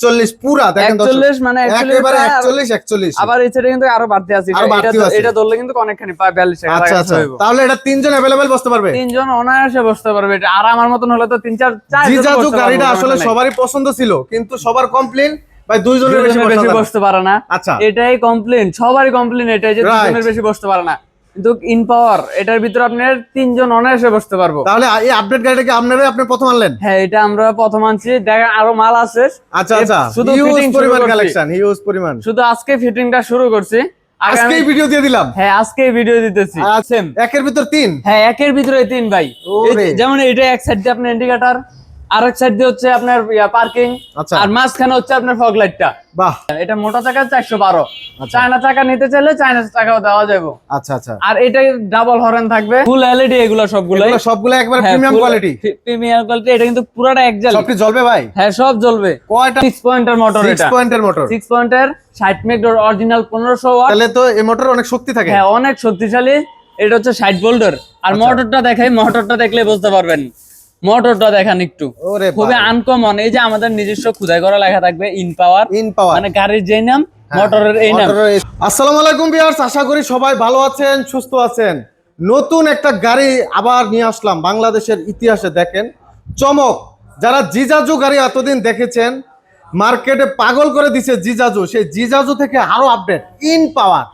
একচল্লিশ পুরা দেখেন দর্শক। 41 মানে একেবারে প্রায় আরো- একচল্লিশ একচল্লিশ। আবার সাইডে কিন্তু আরও বাড়তি আছে। এটা- ধরলে কিন্তু অনেকখানি পায় 42 টাকা আচ্ছা আচ্ছা। তাহলে এটা তিনজন অ্যাভেলেবেল বসতে পারবে? তিনজন অনায়াসে বসতে পারবে। এটা আর আমার মতন হলে তো তিন চার চার জিজাজু গাড়িটা আসলে সবারই পছন্দ ছিল কিন্তু সবার কমপ্লেন ভাই দুইজনের বেশি। বসতে পারে না। আচ্ছা। এটাই কমপ্লেন সবারই কমপ্লেন এটাই যে. দুজনের বেশি বসতে পারে না। কিন্তু ইন পাওয়ার এটার ভিতরে আপনার তিনজন অনায়াসে বসতে পারব। তাহলে এই আপডেট গাড়িটাকে আপনারাই? আপনি প্রথম আনলেন? হ্যাঁ এটা আমরা প্রথম আনছি। দেখা আরও মাল আছে। আচ্ছা আচ্ছা। শুধু হিউজ পরিমাণ কালেকশন হিউজ পরিমাণ। শুধু আজকে ফিটিংটা শুরু করছি। আজকেই ভিডিও দিয়ে দিলাম। হ্যাঁ আজকে ভিডিও দিতেছি। সেম একের ভিতর তিন? হ্যাঁ একের ভিতরে তিন ভাই। যেমন এটা এক সাইড দিয়ে আপনার ইন্ডিকেটর আর এক সাইড দিয়ে হচ্ছে আপনার পার্কিং আচ্ছা। আর মাঝখানে হচ্ছে আপনার ফগ লাইটটা বাহ। এটা মোটা চাকা চারশো বারো। চায়না চাকা নিতে চাইলে চায়না চাকাও দেওয়া যাবে। আচ্ছা আচ্ছা। আর এটা ডাবল হরেন থাকবে। ফুল এলইডি এগুলো সবগুলো সবগুলো একবার প্রিমিয়াম কোয়ালিটি প্রিমিয়াম কোয়ালিটি এটা কিন্তু পুরাটা এক জালি সবটি জ্বলবে ভাই? হ্যাঁ সব জ্বলবে। কয়টা? সিক্স পয়েন্টের মোটর এটা। পয়েন্টের মোটর সিক্স পয়েন্টের ষাট মেগডোর অরিজিনাল পনেরোশো ওয়াট তাহলে তো এই মোটর অনেক শক্তি থাকে। হ্যাঁ অনেক শক্তিশালী। এটা হচ্ছে ষাট ভোল্টের আর আচ্ছা। মোটরটা দেখাই মোটরটা দেখলে বুঝতে পারবেন। মোটরটা দেখান একটু। ওরে খুবই আনকমন এই যে আমাদের নিজস্ব খুদাই করা লেখা থাকবে ইন পাওয়ার ইন পাওয়ার মানে গাড়ির যেই নাম মোটরের এই নাম। আসসালামু আলাইকুম ভিউয়ার্স আশা করি সবাই ভালো আছেন সুস্থ আছেন। নতুন একটা গাড়ি আবার নিয়ে আসলাম বাংলাদেশের ইতিহাসে দেখেন। চমক যারা জিজাজু গাড়ি এতদিন দেখেছেন মার্কেটে পাগল করে দিছে জিজাজু। সেই জিজাজু থেকে আরও আপডেট ইন পাওয়ার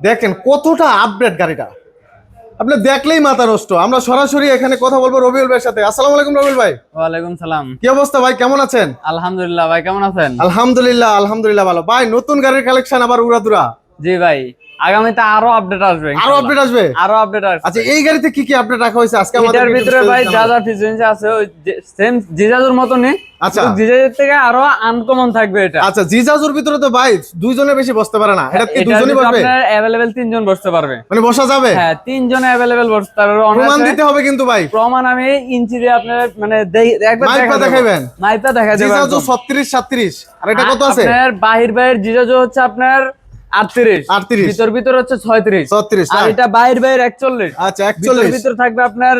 দেখেন কতটা আপডেট গাড়িটা। আপনি দেখলেই মাথা নষ্ট। আমরা সরাসরি এখানে কথা বলব রবিউল ভাইয়ের সাথে। আসসালামু আলাইকুম রবিউল ভাই। ওয়ালাইকুম সালাম। কি অবস্থা ভাই কেমন আছেন? আলহামদুলিল্লাহ ভাই কেমন আছেন? আলহামদুলিল্লাহ আলহামদুলিল্লাহ ভালো। ভাই নতুন গাড়ির কালেকশন আবার উড়াদুরা। জি ভাই আগামীতে আরও আপডেট আসবে আরও আপডেট আসবে? আরও আপডেট আসবে। আচ্ছা এই গাড়িতে কি কি আপডেট রাখা হয়েছে? আজকে আমাদের এটার ভিতরে ভাই যা যা ফিচার্স আছে ওই সেম জিজাজুর মতনই। আচ্ছা। জিজাজুর থেকে আরও আনকমন থাকবে এটা। আচ্ছা জিজাজুর ভিতরে তো ভাই দুইজনের বেশি বসতে পারে না। এটা কি ভিতরে বসবে? আপনার অ্যাভেলেবেল তিনজন বসতে পারবে। মানে বসা যাবে? হ্যাঁ তিনজন অ্যাভেলেবেল বসতে পারবে। প্রমাণ দিতে হবে কিন্তু ভাই। প্রমাণ আমি ইঞ্চি দিয়ে আপনার মানে একবার মাইপা দেখা দেখাইবেন? মাইপা দেখা যাবে জিজাজু একদম। ছত্রিশ সাত্রিশ আর এটা কত আছে? আপনার বাহির বাহির জিজাজু হচ্ছে আপনার আটত্রিশ। 38 ভিতর ভিতর হচ্ছে ছয়ত্রিশ। ছত্রিশ আর এটা বাইরে বাহির একচল্লিশ। আচ্ছা ভিতর একচল্লিশ ভিতর থাকবে আপনার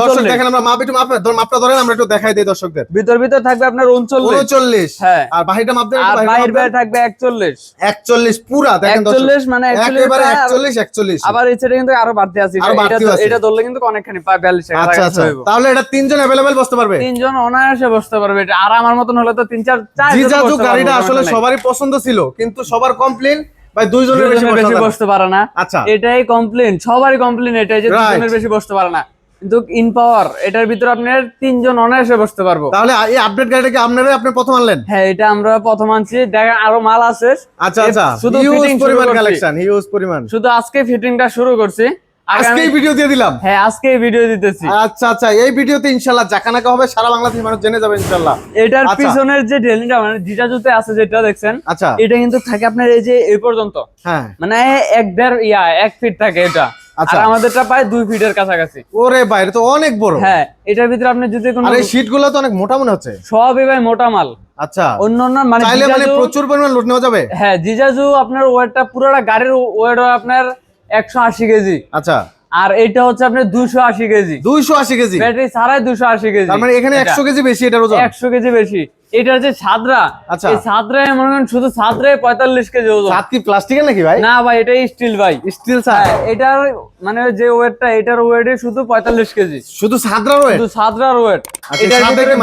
দর্শক দেখেন আমরা মাপ একটু মাপ মাপটা ধরেন আমরা একটু দেখাই দিই দর্শকদের। ভিতর ভিতর থাকবে আপনার উনচল্লিশ। উনচল্লিশ। হ্যাঁ। আর বাহিরটা মাপ দেন বাহির বাহির থাকবে একচল্লিশ। একচল্লিশ পুরা দেখেন একচল্লিশ মানে একেবারে একচল্লিশ একচল্লিশ। আবার এই সাইডে কিন্তু আরও বাড়তি আছে। এটা- বাড়তি এটা- আছে। এটা ধরলে কিন্তু অনেকখানি পায় বিয়াল্লিশ আচ্ছা আচ্ছা। তাহলে এটা তিনজন অ্যাভেলেবেল বসতে পারবে? তিনজন অনায়াসে বসতে পারবে। এটা আর আমার মতন হলে তো তিন চার চার জিজাজু গাড়িটা আসলে সবারই পছন্দ ছিল কিন্তু সবার কমপ্লেন ভাই দুইজনের বেশি বসতে পারে না। আচ্ছা। এটাই কমপ্লেন সবারই কমপ্লেন এটাই যে. দুজনের বেশি বসতে পারে না। কিন্তু ইন পাওয়ার এটার ভিতরে আপনার তিনজন অনায়াসে বসতে পারব। তাহলে এই আপডেট গাড়িটাকে আপনারাই আপনি প্রথম আনলেন? হ্যাঁ এটা আমরা প্রথম আনছি দেখা আরও মাল আছে। আচ্ছা আচ্ছা। শুধু শুরু পরিমাণ কালেকশন হিউজ পরিমাণ। শুধু আজকে ফিটিংটা শুরু করছি। আজকেই ভিডিও দিয়ে দিলাম। হ্যাঁ আজকে ভিডিও দিতেছি। আচ্ছা আচ্ছা এই ভিডিওতে ইনশাআল্লাহ জাকানাকা হবে সারা বাংলাদেশের মানুষ জেনে যাবে ইনশাআল্লাহ এটার আচ্ছা। পিছনের যে ডেলিটা মানে জিজাজুতে আছে যেটা দেখছেন আচ্ছা। এটা কিন্তু থাকে আপনার এই যে এই পর্যন্ত। হ্যাঁ। মানে এক দেড় ইয়া এক ফিট থাকে এটা। আচ্ছা। আমাদেরটা প্রায় দুই ফিটের কাছাকাছি। ওরে বাইরে তো অনেক বড়। হ্যাঁ এটার ভিতরে আপনি যদি কোনো আর তো অনেক মোটা মনে হচ্ছে। সবই ভাই মোটা মাল। আচ্ছা। অন্য অন্য মানে চাইলে মানে জিজাজু- প্রচুর পরিমাণ লোড নেওয়া যাবে? হ্যাঁ জিজাজু আপনার ওয়েটটা পুরোটা গাড়ির ওয়েট আপনার একশো আশি কেজি। আচ্ছা। আর এটা হচ্ছে আপনার দুশো আশি কেজি। দুইশো আশি কেজি? ব্যাটারি ছাড়াই দুশো আশি কেজি। মানে এখানে একশো কেজি বেশি এটার ওজন? একশো কেজি বেশি। এটা হচ্ছে ছাদরা আচ্ছা। ছাদরায় মনে করেন শুধু ছাদরায় পঁয়তাল্লিশ কেজি ওজন। সাত কি প্লাস্টিকের নাকি ভাই? না ভাই এটাই স্টিল ভাই। স্টিল হ্যাঁ, এটার মানে যে ওয়েটটা এটার ওয়েটে শুধু পঁয়তাল্লিশ কেজি। শুধু সাদরা রয়ে শুধু ছাদরার ওয়েট আচ্ছা, এটার ভিতরে?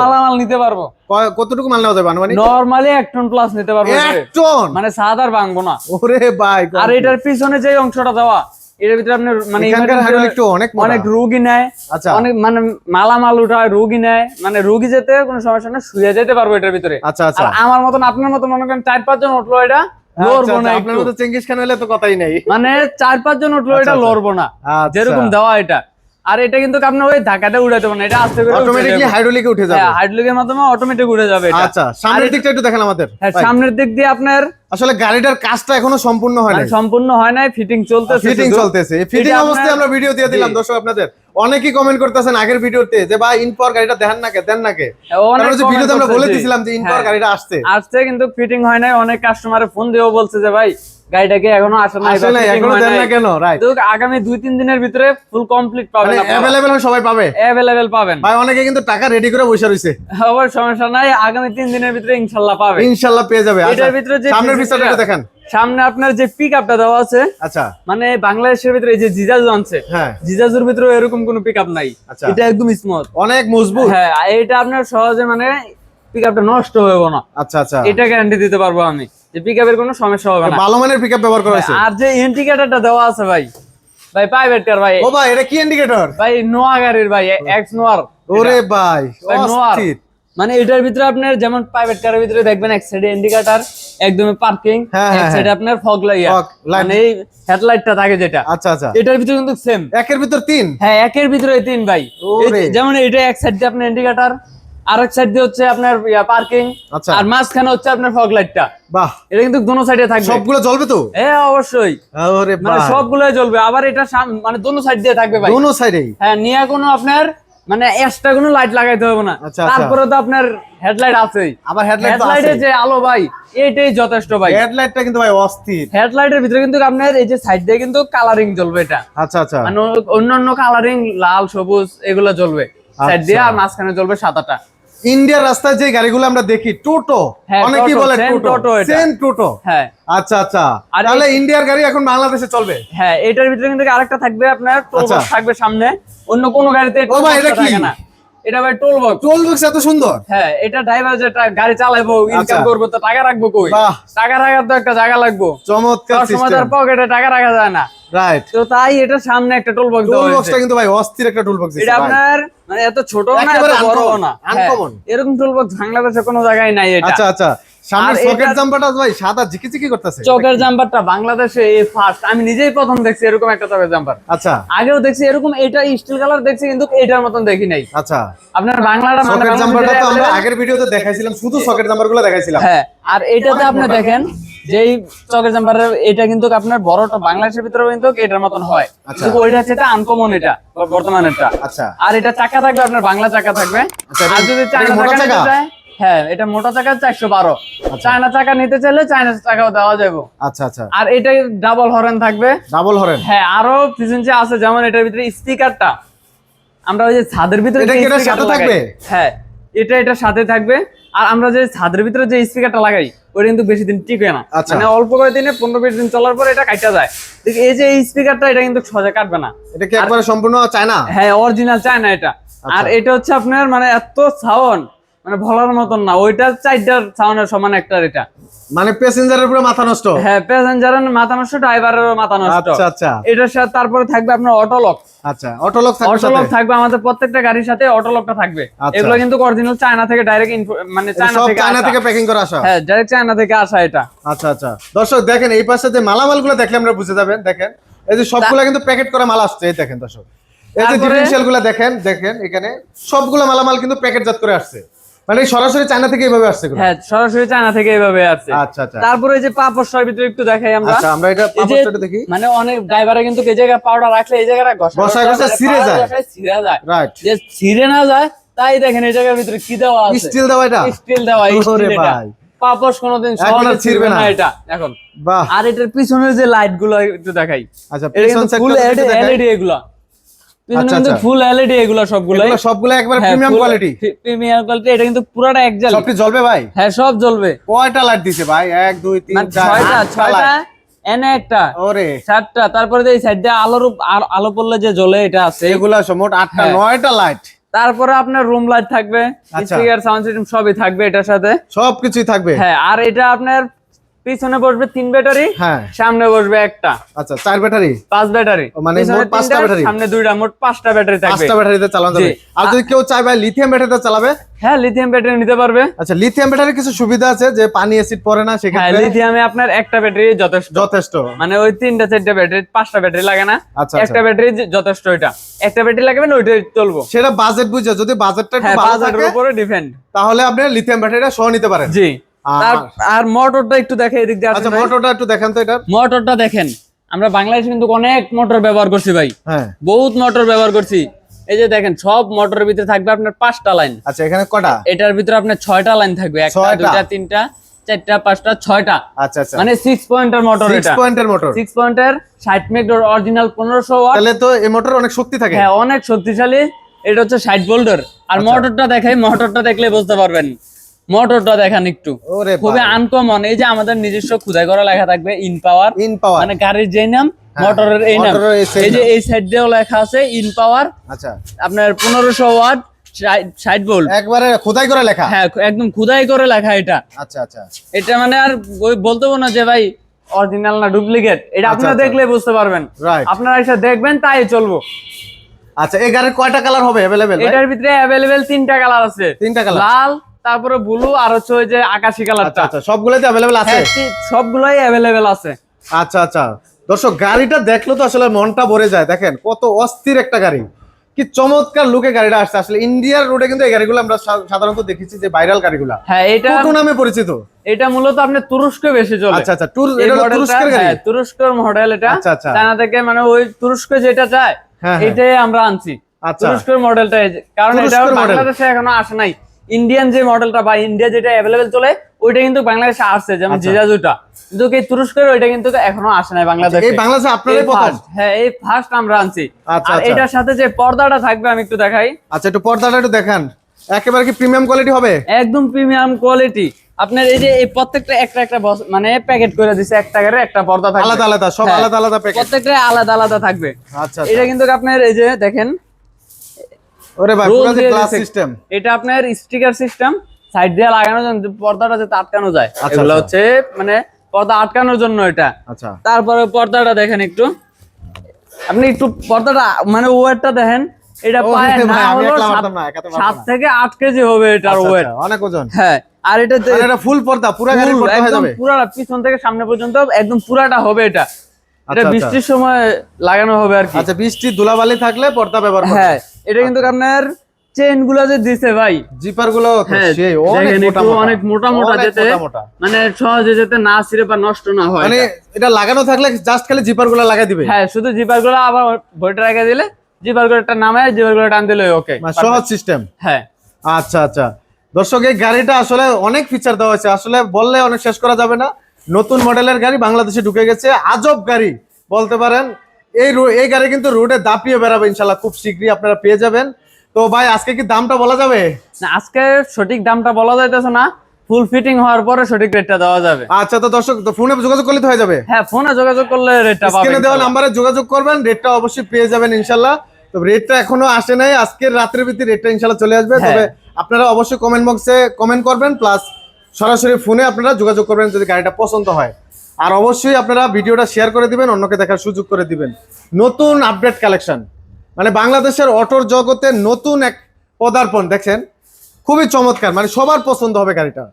মালামাল নিতে পারব। কতটুকু মাল নেওয়া যাবে মানে নরমালি টন প্লাস নিতে পারব টন মানে ছাদ আর ভাঙবো না। ওরে ভাই আর এটার পিছনে যে অংশটা দেওয়া এটার ভিতরে আপনার মানে অনেক অনেক রোগী নেয় আচ্ছা। অনেক মানে মালামাল উঠায় রোগী নেয় মানে রোগী যেতে কোনো সমস্যা না শুয়ে যেতে পারব এটার ভিতরে। আচ্ছা আচ্ছা। আমার মতন আপনার মতন মনে করেন চার পাঁচ জন উঠল এটা আচ্ছা, লড়বো না আচ্ছা, আপনার মতো চেঙ্গিস খান হলে তো কথাই নাই। মানে চার পাঁচ জন উঠল আচ্ছা, এটা। লড়বো না। যেরকম দেওয়া এটা। আর এটা কিন্তু আপনার ওই ধাক্কাতে উঠাতে পারেন এটা আস্তে করে অটোমেটিকলি হাইড্রোলিকে উঠে যাবে। হাইড্রোলিকের মাধ্যমে অটোমেটিক উঠে যাবে এটা। আচ্ছা সামনের দিকটা একটু দেখেন আমাদের। হ্যাঁ, সামনের দিক দিয়ে আপনার আসলে গাড়িটার কাজটা এখনও সম্পূর্ণ হয় নাই। সম্পূর্ণ হয় নাই ফিটিং চলতেছে ফিটিং। চলতেছে। ফিটিং অবস্থায় আমরা ভিডিও দিয়ে দিলাম। দর্শক আপনাদের। অনেকেই কমেন্ট করতেছেন আগের ভিডিওতে যে ভাই ইনপর গাড়িটা দেন না কে? দেন না কে? কারণ যে ভিডিওতে আমরা বলে। দিয়েছিলাম যে ইনপর হ্যাঁ। গাড়িটা আসছে। আসছে কিন্তু ফিটিং হয় নাই অনেক কাস্টমারে ফোন দিয়েও বলছে যে ভাই গাড়িটাকে এখনও আসে আসে এখনও দেন না কেন? রাইট তো আগামী দুই তিন দিনের ভিতরে ফুল কমপ্লিট পাবেন মানে অ্যাভেলেবেল সবাই পাবে? অ্যাভেলেবেল পাবেন। ভাই অনেকে কিন্তু টাকা রেডি করে বসে রয়েছে আবার সমস্যা নাই আগামী তিন দিনের ভিতরে ইনশাল্লাহ পাবে। ইনশাল্লাহ পেয়ে যাবে। আচ্ছা, এটার ভিতরে যে সামনের পিছনটা দেখেন। সামনে আপনার যে পিক আপটা দেওয়া আছে আচ্ছা। মানে বাংলাদেশের ভিতরে এই যে জিজাজু আনছে হ্যাঁ। জিজাজুর ভিতরে এরকম কোনো পিক আপ নাই। আচ্ছা। এটা একদম স্মুথ অনেক মজবুত। হ্যাঁ এটা আপনার সহজে মানে পিক আপটা নষ্ট হবে না। আচ্ছা আচ্ছা। এটা গ্যারান্টি দিতে পারব আমি। যে পিক আপের কোনো সমস্যা হবে না। ভালো মানের পিকআপ ব্যবহার করা হয়েছে? আর যে ইন্ডিকেটরটা দেওয়া আছে ভাই ভাই প্রাইভেট কার ভাই। ও ভাই এটা কি ইন্ডিকেটর ভাই নোয়া গাড়ির ভাই এক্স নোয়ার ওরে ভাই নোয়ার মানে এটার ভিতরে আপনার যেমন প্রাইভেট কারের ভিতরে দেখবেন এক সাইডে ইন্ডিকেটর একদম পার্কিং হ্যাঁ, এক হ্যাঁ, সাইডে আপনার ফগ লাইয়া। মানে এই হেডলাইটটা থাকে যেটা। আচ্ছা আচ্ছা। এটার ভিতরে কিন্তু সেম একের ভিতর তিন? হ্যাঁ একের ভিতরে তিন ভাই। যেমন এটা এক সাইড আপনার ইন্ডিকেটর আর এক সাইড দিয়ে হচ্ছে আপনার পার্কিং আচ্ছা। আর মাঝখানে হচ্ছে আপনার ফগ লাইটটা বাহ। এটা কিন্তু দোনো সাইডে থাকবে। সবগুলো জ্বলবে তো? হ্যাঁ অবশ্যই। ওরে মানে সবগুলোই জ্বলবে আবার এটা মানে দোনো সাইড দিয়ে থাকবে ভাই। দোনো সাইডেই হ্যাঁ নিয়ে কোনো আপনার মানে এক্সট্রা কোনো লাইট লাগাইতে হবে না। আচ্ছা, আচ্ছা। তারপরে তো আপনার হেডলাইট আছেই। আবার হেডলাইট হেডলাইটে যে আলো ভাই এটাই যথেষ্ট ভাই। হেডলাইটটা কিন্তু ভাই অস্থির। হেডলাইটের ভিতরে কিন্তু আপনার এই যে সাইড দিয়ে কিন্তু কালারিং জ্বলবে এটা। আচ্ছা আচ্ছা। মানে অন্যান্য কালারিং লাল সবুজ এগুলো জ্বলবে। সাইড দিয়ে। আর মাঝখানে জ্বলবে সাদাটা। ইন্ডিয়ার রাস্তায় যে গাড়িগুলো আমরা দেখি টোটো। হ্যাঁ, অনেকেই বলে টোটো। সেম টোটো। হ্যাঁ। আচ্ছা আচ্ছা। তাহলে ইন্ডিয়ার গাড়ি এখন বাংলাদেশে চলবে? হ্যাঁ এটার ভিতরে কিন্তু আরেকটা থাকবে আপনার টোল আচ্ছা। বক্স থাকবে সামনে। অন্য কোনো গাড়িতে ও ভাই, এটা কি? থাকে না। এটা ভাই টোল বক্স টোল বক্স এত সুন্দর? হ্যাঁ এটা ড্রাইভার যেটা গাড়ি চালাবো ইনকাম আচ্ছা। করব তো টাকা রাখব কই? টাকা রাখার তো একটা জায়গা লাগবো। চমৎকার সময় সিস্টেম তার পকেটে টাকা রাখা যায় না। রাইট তো তাই এটা সামনে একটা টোল বক্স টোল বক্সটা কিন্তু ভাই অস্থির একটা টোল বক্স এটা আপনার মানে এত ছোট না এত বড় না। হ্যাঁ, uncommon। এরকম টোল বক্স বাংলাদেশে কোনো জায়গায় নাই এটা। আচ্ছা আচ্ছা। সামনে আর সকেট জাম্পারটা ভাই সাদা ঝিকি ঝিকি করতেছে। চকের জাম্পারটা বাংলাদেশে এই ফার্স্ট আমি নিজেই প্রথম দেখছি এরকম একটা চকের জাম্পার। আচ্ছা। আগেও দেখছি এরকম এটা স্টিল কালার দেখছি কিন্তু এটার মতন দেখি নাই। আচ্ছা। আপনার বাংলাটা মানে সকেট বাংলাদেশে জাম্পারটা তো আমরা আগের ভিডিওতে দেখাইছিলাম শুধু সকেট জাম্পারগুলো দেখাইছিলাম। হ্যাঁ আর এটাতে আপনি দেখেন যেই চকের জাম্পারের এটা কিন্তু আপনার বড়টা বাংলাদেশের ভিতরে কিন্তু এটার মতন হয়। আচ্ছা। কিন্তু ওইটা হচ্ছে এটা আনকমন এটা বর্তমানেরটা। আচ্ছা। আর এটা চাকা থাকবে আপনার বাংলা চাকা থাকবে। আচ্ছা, আর যদি চাকা হ্যাঁ এটা মোটা চাকা চারশো বারো। চায়না চাকা নিতে চাইলে চায়না চাকাও দেওয়া যাবে। আচ্ছা আচ্ছা। আর এটা ডাবল হরেন থাকবে। ডাবল হরেন হ্যাঁ আরও পিছন যে আছে যেমন এটার ভিতরে স্পিকারটা আমরা ওই যে ছাদের ভিতরে এটা সাথে থাকবে? হ্যাঁ এটা এটা সাথে থাকবে। আর আমরা যে ছাদের ভিতরে যে স্পিকারটা লাগাই ওটা কিন্তু বেশি দিন টিকে না। আচ্ছা। মানে অল্প কয়েকদিনে দিনে পনেরো বিশ দিন চলার পর এটা কাটা যায়। দেখি এই যে এই স্পিকারটা এটা কিন্তু সজা কাটবে না। এটা কি একবারে সম্পূর্ণ চায় না হ্যাঁ অরিজিনাল চায় না এটা আচ্ছা। আর এটা হচ্ছে আপনার মানে এত সাউন্ড মানে বলার মতন না ওইটা চারটার সাউন্ডের সমান একটা এটা। মানে প্যাসেঞ্জারের পুরো মাথা নষ্ট? হ্যাঁ প্যাসেঞ্জারের মাথা নষ্ট ড্রাইভারের মাথা নষ্ট। আচ্ছা আচ্ছা। এটার সাথে তারপরে থাকবে আপনার অটো লক আচ্ছা অটোলক থাকবে অটোলক থাকবে আমাদের প্রত্যেকটা গাড়ির সাথে অটোলকটা থাকবে। আচ্ছা। এগুলো কিন্তু অরিজিনাল চায়না থেকে ডাইরেক্ট মানে চায়না সব থেকে চায়না থেকে প্যাকিং করে আসা? হ্যাঁ ডাইরেক্ট চায়না থেকে আসা এটা। আচ্ছা আচ্ছা। দর্শক দেখেন এই পাশে যে মালামালগুলো দেখলে আমরা বুঝে যাবেন দেখেন। এই যে সবগুলা কিন্তু প্যাকেট করা মাল আসছে এই দেখেন দর্শক। এই যে ডিফারেন্সিয়ালগুলা দেখেন দেখেন এখানে সবগুলো মালামাল কিন্তু প্যাকেটজাত করে আসছে। মানে সরাসরি চায়না থেকে এইভাবে আসছে হ্যাঁ সরাসরি চায়না থেকে এইভাবে আসছে। আচ্ছা আচ্ছা। তারপরে যে পাপড় ভিতরে একটু দেখাই আমরা। আচ্ছা আমরা এটা দেখি। মানে অনেক ড্রাইভারে কিন্তু এই জায়গায় পাউডার রাখলে এই জায়গাটা ঘষা মানে ছিঁড়ে যায়। ছিঁড়ে যায়। রাইট যে ছিঁড়ে না যায় তাই দেখেন এই জায়গার ভিতরে কি দেওয়া আছে। স্টিল দেওয়া এটা? স্টিল দেওয়া স্টিল এটা। ভাই। পাপস কোনোদিন সহজে ছিঁড়বে না। এটা। এখন। বাহ। আর এটার পিছনের যে লাইটগুলো একটু দেখাই। আচ্ছা পিছন সেক্টর এলইডি এগুলা পিছনে আচ্ছা, কিন্তু আচ্ছা। ফুল এলইডি এগুলা সবগুলো এগুলো সবগুলো একবার প্রিমিয়াম কোয়ালিটি প্রিমিয়াম কোয়ালিটি এটা কিন্তু পুরাটা একজাল। সবটি জ্বলবে ভাই? হ্যাঁ সব জ্বলবে। কয়টা লাইট দিছে ভাই? মানে। এনে একটা। ওরে। তারপরে এই সাইড আলোর আলো- পড়লে যে জ্বলে এটা আছে। এগুলা সব মোট আটটা হ্যাঁ। লাইট তারপরে আপনার রুম লাইট থাকবে আচ্ছা। স্পিকার সাউন্ড সিস্টেম সবই থাকবে এটার সাথে। সবকিছুই থাকবে? হ্যাঁ আর এটা আপনার পিছনে বসবে তিন ব্যাটারি হ্যাঁ। সামনে বসবে একটা। আচ্ছা চার ব্যাটারি? পাঁচ ব্যাটারি। মানে মোট পাঁচটা ব্যাটারি? সামনে দুইটা মোট পাঁচটা ব্যাটারি থাকবে। পাঁচটা ব্যাটারিতে চালানো যাবে। আর যদি কেউ চায় ভাই লিথিয়াম ব্যাটারিতে চালাবে? হ্যাঁ লিথিয়াম ব্যাটারি নিতে পারবে। আচ্ছা লিথিয়াম ব্যাটারির কিছু সুবিধা আছে যে পানি অ্যাসিড পড়ে না হ্যাঁ লিথিয়ামে আপনার একটা ব্যাটারি যথেষ্ট। যথেষ্ট। মানে ওই তিনটা চারটা ব্যাটারি পাঁচটা ব্যাটারি লাগে না। আচ্ছা, একটা ব্যাটারি যথেষ্ট এটা একটা ব্যাটারি লাগবে না ওইটাই চলবো। সেটা বাজেট বুঝে যদি বাজেটটা একটু হ্যাঁ ভালো থাকে উপরে ডিপেন্ড তাহলে আপনি লিথিয়াম ব্যাটারিটা সহ নিতে পারেন। জি। আর- মোটরটা একটু দেখে এদিক দিয়ে আচ্ছা মোটরটা একটু দেখান তো এটা মোটরটা দেখেন আমরা বাংলাদেশে কিন্তু অনেক মোটর ব্যবহার করছি ভাই। হ্যাঁ। বহুত মোটর ব্যবহার করছি। এই যে দেখেন সব মোটরের ভিতরে থাকবে আপনার পাঁচটা লাইন আচ্ছা এখানে কটা? এটার ভিতরে আপনার ছয়টা লাইন থাকবে। একটা? দুইটা তিনটা চারটা পাঁচটা ছয়টা। আচ্ছা আচ্ছা। মানে সিক্স পয়েন্টের মোটর সিক্স এটা। পয়েন্টের মোটর সিক্স পয়েন্টের ষাট মেগডোর অরিজিনাল পনেরোশো ওয়াট তাহলে তো এই মোটর অনেক শক্তি থাকে। হ্যাঁ অনেক শক্তিশালী। এটা হচ্ছে ষাট ভোল্টের আর আচ্ছা। মোটরটা দেখাই মোটরটা দেখলে বুঝতে পারবেন। মোটরটা দেখান একটু। খুবই আনকমন এই যে আমাদের নিজস্ব খুদাই করা লেখা থাকবে ইন পাওয়ার ইন পাওয়ার মানে গাড়ির নাম হ্যাঁ, মোটরের এই নাম। এই যে এই সাইড দিয়েও লেখা আছে ইন পাওয়ার আচ্ছা। আপনার পনেরোশো ওয়াট ষাট ভোল্ট একবারে খোদাই করে লেখা? হ্যাঁ একদম খুদাই করে লেখা এটা। আচ্ছা আচ্ছা। এটা মানে আর বলতে না যে ভাই অরিজিনাল না ডুপ্লিকেট এটা আচ্ছা, আপনারা আচ্ছা। দেখলে বুঝতে পারবেন। আপনারা এসে দেখবেন তাই চলবো। আচ্ছা এই গাড়ির কয়টা কালার হবে অ্যাভেলেবেল এটার ভিতরে অ্যাভেলেবেল তিনটা কালার আছে। তিনটা কালার লাল তারপরে ব্লু আর হচ্ছে ওই যে আকাশি কালার কালারটা আচ্ছা সবগুলোতে অ্যাভেলেবেল আছে? হ্যাঁ, সবগুলাই অ্যাভেলেবেল আছে। আচ্ছা আচ্ছা। দর্শক গাড়িটা দেখলে তো আসলে মনটা ভরে যায়। দেখেন কত অস্থির একটা গাড়ি। কি চমৎকার লুকে গাড়িটা আসছে। আসলে ইন্ডিয়ার রোডে কিন্তু এই গাড়িগুলো আমরা সাধারণত দেখেছি যে ভাইরাল গাড়িগুলা। হ্যাঁ এটা টোটো নামে পরিচিত? এটা মূলত আপনি তুরস্কে বেশি চলে। আচ্ছা আচ্ছা এই এটা তুরস্কের গাড়ি? হ্যাঁ, তুরস্কের মডেল এটা। আচ্ছা, আচ্ছা। চায়না থেকে মানে ওই তুরস্ক যেটা চায় হ্যাঁ। এটাই আমরা আনছি। আচ্ছা। তুরস্কের মডেলটা এই কারণ এটা বাংলাদেশে এখনও আসে নাই। ইন্ডিয়ান যে মডেলটা বা ইন্ডিয়া যেটা অ্যাভেলেবেল চলে ওইটা কিন্তু বাংলাদেশে আসছে যেমন আচ্ছা। জিজাজুটা কিন্তু এই তুরস্কের ওইটা কিন্তু এখনও আসে নাই বাংলাদেশে। এই বাংলাদেশে আপনারাই প্রথম? হ্যাঁ এই ফার্স্ট আমরা আনছি। আচ্ছা, আর আচ্ছা। এটার সাথে যে পর্দাটা থাকবে আমি একটু দেখাই। আচ্ছা একটু পর্দাটা একটু দেখান। একেবারে কি প্রিমিয়াম কোয়ালিটি হবে? একদম প্রিমিয়াম কোয়ালিটি আপনার এই যে এই প্রত্যেকটা একটা একটা মানে প্যাকেট করে দিছে একটা করে একটা পর্দা থাকবে। আলাদা আলাদা সব হ্যাঁ। আলাদা আলাদা প্যাকেট প্রত্যেকটা আলাদা আলাদা থাকবে। আচ্ছা। এটা কিন্তু আপনার এই যে দেখেন ওরে ভাই পুরো গ্লাস সিস্টেম এটা আপনার স্টিকার সিস্টেম সাইড দিয়ে লাগানো পর্দাটা যাতে আটকানো যায় আচ্ছা, এগুলো আচ্ছা। হচ্ছে মানে পর্দা আটকানোর জন্য এটা। আচ্ছা। তারপরে পর্দাটা দেখেন একটু। আপনি একটু পর্দাটা মানে ওয়েটটা দেখেন এটা না হলো। থেকে আট কেজি হবে এটার ওয়েট অনেক ওজন। হ্যাঁ আর এটা মানে এটা ফুল পর্দা পুরো গাড়ি পর্দা হয়ে একদম যাবে। পুরাটা পিছন থেকে সামনে পর্যন্ত একদম পুরাটা হবে এটা। এটা আচ্ছা। বৃষ্টির সময় লাগানো হবে আর কি। আচ্ছা বৃষ্টি ধুলাবালি থাকলে পর্দা ব্যবহার হ্যাঁ এটা কিন্তু আপনার চেনগুলো যে দিছে ভাই জিপারগুলো হ্যাঁ অনেক মোটা মোটা। যেতে। মানে সহজে যেতে না ছিঁড়ে বা নষ্ট না হয়। মানে এটা। লাগানো থাকলে জাস্ট খালি জিপারগুলো লাগাই দিবে। হ্যাঁ শুধু জিপারগুলো আবার বইটা রেখে দিলে জিপার গুলোটা নামায় জিপারগুলো টান দিলে ওকে। মানে সহজ সিস্টেম হ্যাঁ। আচ্ছা আচ্ছা। দর্শক এই গাড়িটা আসলে অনেক ফিচার দেওয়া হয়েছে। আসলে বললে অনেক শেষ করা যাবে না। নতুন মডেলের গাড়ি বাংলাদেশে ঢুকে গেছে। আজব গাড়ি বলতে পারেন। এই এই গাড়ি কিন্তু রোডে দাপিয়ে বেড়াবে ইনশাল্লাহ খুব শীঘ্রই আপনারা পেয়ে যাবেন। তো ভাই আজকে কি দামটা বলা যাবে? না, আজকে সঠিক দামটা বলা যাইতেছে না। ফুল ফিটিং হওয়ার পরে সঠিক রেটটা দেওয়া যাবে। আচ্ছা তো দর্শক তো ফোনে যোগাযোগ করলে তো হয়ে যাবে? হ্যাঁ ফোনে যোগাযোগ করলে রেটটা স্ক্রিনে পাবেন দেওয়া নাম্বারে যোগাযোগ করবেন রেটটা অবশ্যই পেয়ে যাবেন ইনশাল্লাহ তো রেটটা এখনও আসে নাই আজকের রাত্রের ভিতরে রেটটা ইনশাল্লাহ চলে আসবে। হ্যাঁ। তবে আপনারা অবশ্যই কমেন্ট বক্সে কমেন্ট করবেন প্লাস সরাসরি ফোনে আপনারা যোগাযোগ করবেন যদি গাড়িটা পছন্দ হয়। আর অবশ্যই আপনারা ভিডিওটা শেয়ার করে দিবেন, অন্যকে দেখার সুযোগ করে দিবেন। নতুন আপডেট কালেকশন মানে বাংলাদেশের অটোর জগতে নতুন এক পদার্পণ, দেখছেন? খুবই চমৎকার মানে সবার পছন্দ হবে গাড়িটা।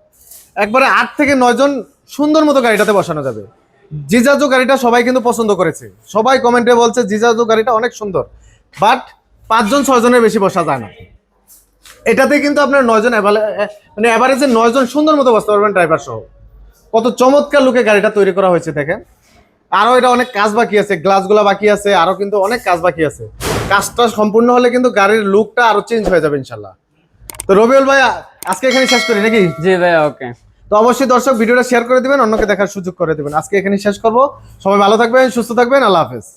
একবারে আট থেকে নয় জন সুন্দর মতো গাড়িটাতে বসানো যাবে। জিজাজু গাড়িটা সবাই কিন্তু পছন্দ করেছে। সবাই কমেন্টে বলছে, জিজাজু গাড়িটা অনেক সুন্দর। বাট পাঁচজন, ছয়জনের বেশি বসা যায় না। এটাতে কিন্তু আপনার নয়জন মানে অ্যাভারেজে নয়জন সুন্দর মতো বসতে পারবেন ড্রাইভার সহ। কত চমৎকার লুকে গাড়িটা তৈরি করা হয়েছে দেখেন। আরও এটা অনেক কাজ বাকি আছে গ্লাসগুলা বাকি আছে আরও কিন্তু অনেক কাজ বাকি আছে। কাজটা সম্পূর্ণ হলে কিন্তু গাড়ির লুকটা আরও চেঞ্জ হয়ে যাবে ইনশাল্লাহ তো রবিউল ভাই আজকে এখানে শেষ করি নাকি? জি ভাই ওকে। তো অবশ্যই দর্শক ভিডিওটা শেয়ার করে দিবেন অন্যকে দেখার সুযোগ করে দিবেন। আজকে এখানে শেষ করব। সবাই ভালো থাকবেন সুস্থ থাকবেন আল্লাহ হাফেজ।